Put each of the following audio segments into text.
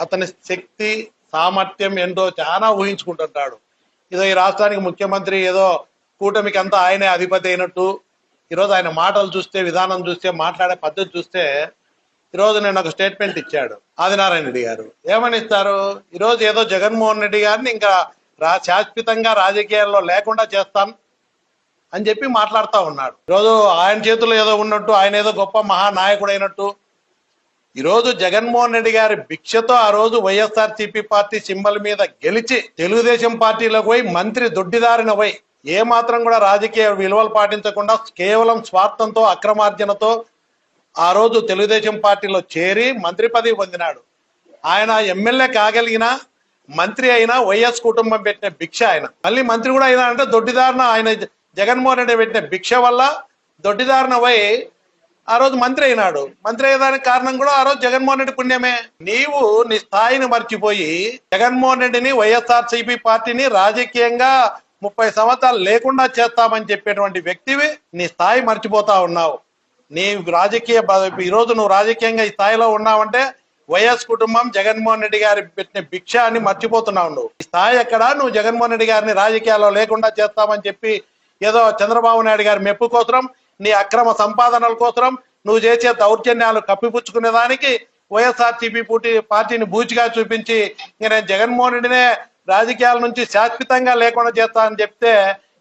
అతని శక్తి సామర్థ్యం ఏంటో చాలా ఊహించుకుంటుంటాడు. ఏదో ఈ రాష్ట్రానికి ముఖ్యమంత్రి ఏదో కూటమికి అంతా ఆయనే అధిపతి అయినట్టు ఈరోజు ఆయన మాటలు చూస్తే విధానం చూస్తే మాట్లాడే పద్ధతి చూస్తే ఈరోజు నేను ఒక స్టేట్మెంట్ ఇచ్చాడు ఆదినారాయణ రెడ్డి గారు. ఏమని ఇస్తారు ఈరోజు ఏదో జగన్మోహన్ రెడ్డి గారిని ఇంకా రా శాశ్వతంగా రాజకీయాల్లో లేకుండా చేస్తాను అని చెప్పి మాట్లాడుతూ ఉన్నాడు. ఈరోజు ఆయన చేతుల్లో ఏదో ఉన్నట్టు ఆయన ఏదో గొప్ప మహానాయకుడు అయినట్టు ఈరోజు జగన్మోహన్ రెడ్డి గారి భిక్షతో ఆ రోజు వైఎస్ఆర్ పార్టీ సింబల్ మీద గెలిచి తెలుగుదేశం పార్టీలోకి పోయి మంత్రి దొడ్డిదారిన పోయి ఏ మాత్రం కూడా రాజకీయ విలువలు పాటించకుండా కేవలం స్వార్థంతో అక్రమార్జనతో ఆ రోజు తెలుగుదేశం పార్టీలో చేరి మంత్రి పదవి పొందినాడు. ఆయన ఎమ్మెల్యే కాగలిగిన మంత్రి అయినా వైఎస్ కుటుంబం పెట్టిన భిక్ష ఆయన. మళ్ళీ మంత్రి కూడా అయినా అంటే దొడ్డిదారిన ఆయన జగన్మోహన్ రెడ్డి పెట్టిన భిక్ష వల్ల దొడ్డిదారిన పోయి ఆ రోజు మంత్రి అయినాడు. మంత్రి అయ్యేదానికి కారణం కూడా ఆ రోజు జగన్మోహన్ రెడ్డి పుణ్యమే. నీవు నీ స్థాయిని మర్చిపోయి జగన్మోహన్ రెడ్డిని వైఎస్ఆర్ సిపి పార్టీని రాజకీయంగా ముప్పై సంవత్సరాలు లేకుండా చేస్తామని చెప్పేటువంటి వ్యక్తివి నీ స్థాయి మర్చిపోతా ఉన్నావు. నీ రాజకీయ బ- ఈ రోజు నువ్వు రాజకీయంగా ఈ స్థాయిలో ఉన్నావంటే వైఎస్ కుటుంబం జగన్మోహన్ రెడ్డి గారి పెట్టిన భిక్ష అని మర్చిపోతున్నావు నువ్వు. ఈ స్థాయి ఎక్కడ? నువ్వు జగన్మోహన్ రెడ్డి గారిని రాజకీయాల్లో లేకుండా చేస్తామని చెప్పి ఏదో చంద్రబాబు నాయుడు గారి మెప్పు కోసం నీ అక్రమ సంపాదనల కోసరం నువ్వు చేసే దౌర్జన్యాలు కప్పిపుచ్చుకునే దానికి వైఎస్ఆర్సీపీ పూటి పార్టీని బూచిగా చూపించి ఇంక నేను జగన్మోహన్ రెడ్డినే రాజకీయాల నుంచి శాశ్వతంగా లేకుండా చేస్తా అని చెప్తే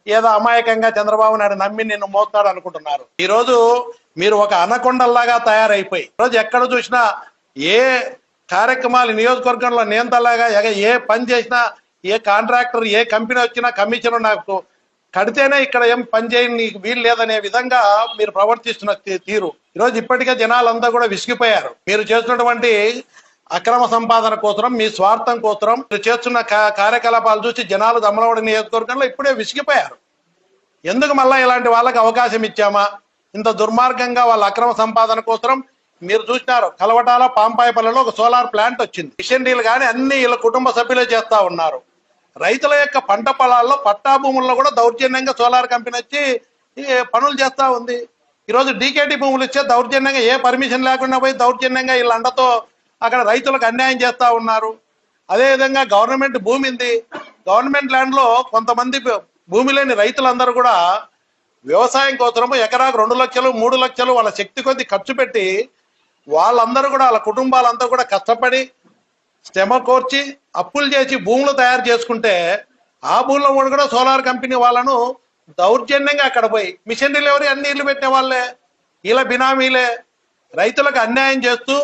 ఏదో అమాయకంగా చంద్రబాబు నాయుడు నమ్మి నిన్ను మోస్తాడు అనుకుంటున్నారు. ఈ రోజు మీరు ఒక అనకొండల్లాగా తయారైపోయి రోజు ఎక్కడ చూసినా ఏ కార్యక్రమాలు నియోజకవర్గంలో నియంతలాగా ఎగ- ఏ పని చేసినా ఏ కాంట్రాక్టర్ ఏ కంపెనీ వచ్చినా కమిషన్ నాకు కడితేనే ఇక్కడ ఏం పనిచేయని నీకు వీలు లేదనే విధంగా మీరు ప్రవర్తిస్తున్న తీ- తీరు. ఈరోజు ఇప్పటికే జనాలంతా కూడా విసిగిపోయారు. మీరు చేస్తున్నటువంటి అక్రమ సంపాదన కోసరం మీ స్వార్థం కోసరం మీరు చేస్తున్న కార్యకలాపాలు చూసి జనాలు దమలవాడి నియోజకవర్గంలో ఇప్పుడే విసిగిపోయారు. ఎందుకు మళ్ళీ ఇలాంటి వాళ్ళకి అవకాశం ఇచ్చామా? ఇంత దుర్మార్గంగా వాళ్ళ అక్రమ సంపాదన కోసం మీరు చూసినారు కలవటాల పాంపాయపల్లిలో ఒక సోలార్ ప్లాంట్ వచ్చింది. మిషన్ డీల్ కానీ అన్ని వీళ్ళ కుటుంబ సభ్యులే చేస్తా ఉన్నారు. రైతుల యొక్క పంట పొలాల్లో పట్టా భూముల్లో కూడా దౌర్జన్యంగా సోలార్ కంపెనీ వచ్చి పనులు చేస్తూ ఉంది. ఈరోజు డీకేటీ భూములు ఇచ్చే దౌర్జన్యంగా ఏ పర్మిషన్ లేకుండా పోయి దౌర్జన్యంగా వీళ్ళ అండతో అక్కడ రైతులకు అన్యాయం చేస్తూ ఉన్నారు. అదేవిధంగా గవర్నమెంట్ భూమి ఉంది. గవర్నమెంట్ ల్యాండ్లో కొంతమంది భూమి లేని రైతులందరూ కూడా వ్యవసాయం కోసము ఎకరాకు రెండు లక్షలు మూడు లక్షలు వాళ్ళ శక్తి కొద్ది ఖర్చు పెట్టి వాళ్ళందరూ కూడా వాళ్ళ కుటుంబాలంతా కూడా కష్టపడి శ్రమ కోర్చి అప్పులు చేసి భూములు తయారు చేసుకుంటే ఆ భూములో కూడా సోలార్ కంపెనీ వాళ్ళను దౌర్జన్యంగా అక్కడ పోయి మిషన్ డెలివరీ అన్ని ఇల్లు పెట్టే వాళ్ళే ఇలా బినామీలే. రైతులకు అన్యాయం చేస్తూ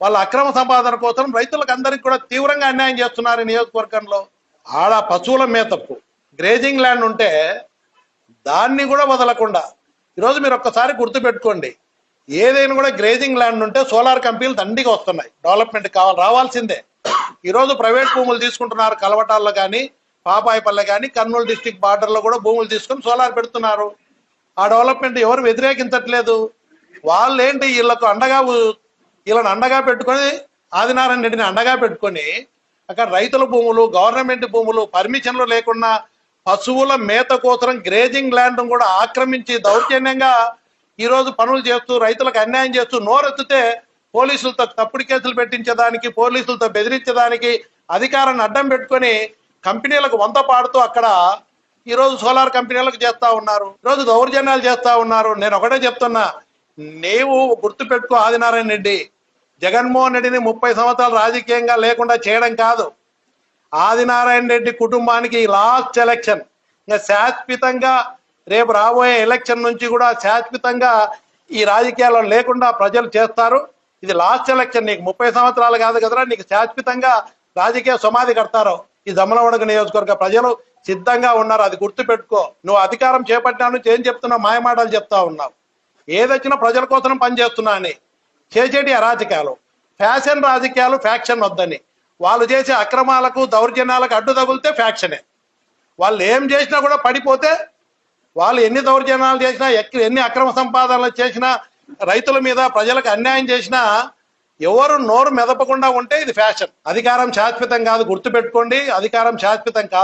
వాళ్ళ అక్రమ సంపాదన కోసం రైతులకు అందరికి కూడా తీవ్రంగా అన్యాయం చేస్తున్నారు నియోజకవర్గంలో. ఆడ పశువుల మేతకు గ్రేజింగ్ ల్యాండ్ ఉంటే దాన్ని కూడా వదలకుండా. ఈరోజు మీరు ఒక్కసారి గుర్తుపెట్టుకోండి ఏదైనా కూడా గ్రేజింగ్ ల్యాండ్ ఉంటే సోలార్ కంపెనీలు దండిగా వస్తున్నాయి. డెవలప్మెంట్ కావాలి రావాల్సిందే. ఈరోజు ప్రైవేట్ భూములు తీసుకుంటున్నారు కలవటాల్లో కానీ పాపాయిపల్లె కానీ కర్నూలు డిస్టిక్ బార్డర్లో కూడా భూములు తీసుకొని సోలార్ పెడుతున్నారు. ఆ డెవలప్మెంట్ ఎవరు వ్యతిరేకించట్లేదు. వాళ్ళు ఏంటి వీళ్ళకు అండగా వీళ్ళని అండగా పెట్టుకొని ఆదినారాయణ రెడ్డిని అండగా పెట్టుకొని అక్కడ రైతుల భూములు గవర్నమెంట్ భూములు పర్మిషన్లు లేకుండా పశువుల మేత కోసం గ్రేజింగ్ ల్యాండ్ కూడా ఆక్రమించి దౌర్జన్యంగా ఈరోజు పనులు చేస్తూ రైతులకు అన్యాయం చేస్తూ నోరెత్తితే పోలీసులతో తప్పుడు కేసులు పెట్టించేదానికి పోలీసులతో బెదిరించేదానికి అధికారాన్ని అడ్డం పెట్టుకొని కంపెనీలకు వంత పాడుతూ అక్కడ ఈరోజు సోలార్ కంపెనీలకు చేస్తా ఉన్నారు ఈరోజు రోజు దౌర్జన్యాలు చేస్తా ఉన్నారు. నేను ఒకటే చెప్తున్నా నీవు గుర్తు పెట్టుకో ఆదినారాయణ రెడ్డి. జగన్మోహన్ రెడ్డిని ముప్పై సంవత్సరాలు రాజకీయంగా లేకుండా చేయడం కాదు. ఆదినారాయణ రెడ్డి కుటుంబానికి లాస్ట్ ఎలక్షన్. ఇంకా శాశ్వతంగా రేపు రాబోయే ఎలక్షన్ నుంచి కూడా శాశ్వతంగా ఈ రాజకీయాల్లో లేకుండా ప్రజలు చేస్తారు. ఇది లాస్ట్ ఎలక్షన్ నీకు ముప్పై సంవత్సరాలు కాదు కదరా నీకు శాశ్వతంగా రాజకీయ సమాధి కడతారు. ఈ దమలవడగ నియోజకవర్గ ప్రజలు సిద్ధంగా ఉన్నారు. అది గుర్తుపెట్టుకో. నువ్వు అధికారం చేపట్టినా నుంచి ఏం చెప్తున్నావు? మాయమాటలు చెప్తా ఉన్నావు. ఏదొచ్చినా ప్రజల కోసం పనిచేస్తున్నా అని. చేసేటి అరాజకాలు ఫ్యాషన్ రాజకీయాలు ఫ్యాక్షన్ వద్దని. వాళ్ళు చేసే అక్రమాలకు దౌర్జన్యాలకు అడ్డు తగిలితే ఫ్యాక్షనే. వాళ్ళు ఏం చేసినా కూడా పడిపోతే వాళ్ళు ఎన్ని దౌర్జన్యాలు చేసినా ఎక్- ఎన్ని అక్రమ సంపాదనలు చేసినా రైతుల మీద ప్రజలకు అన్యాయం చేసినా ఎవరు నోరు మెదపకుండా ఉంటే ఇది ఫ్యాషన్. అధికారం శాశ్వతం కాదు గుర్తుపెట్టుకోండి. అధికారం శాశ్వతం కాదు.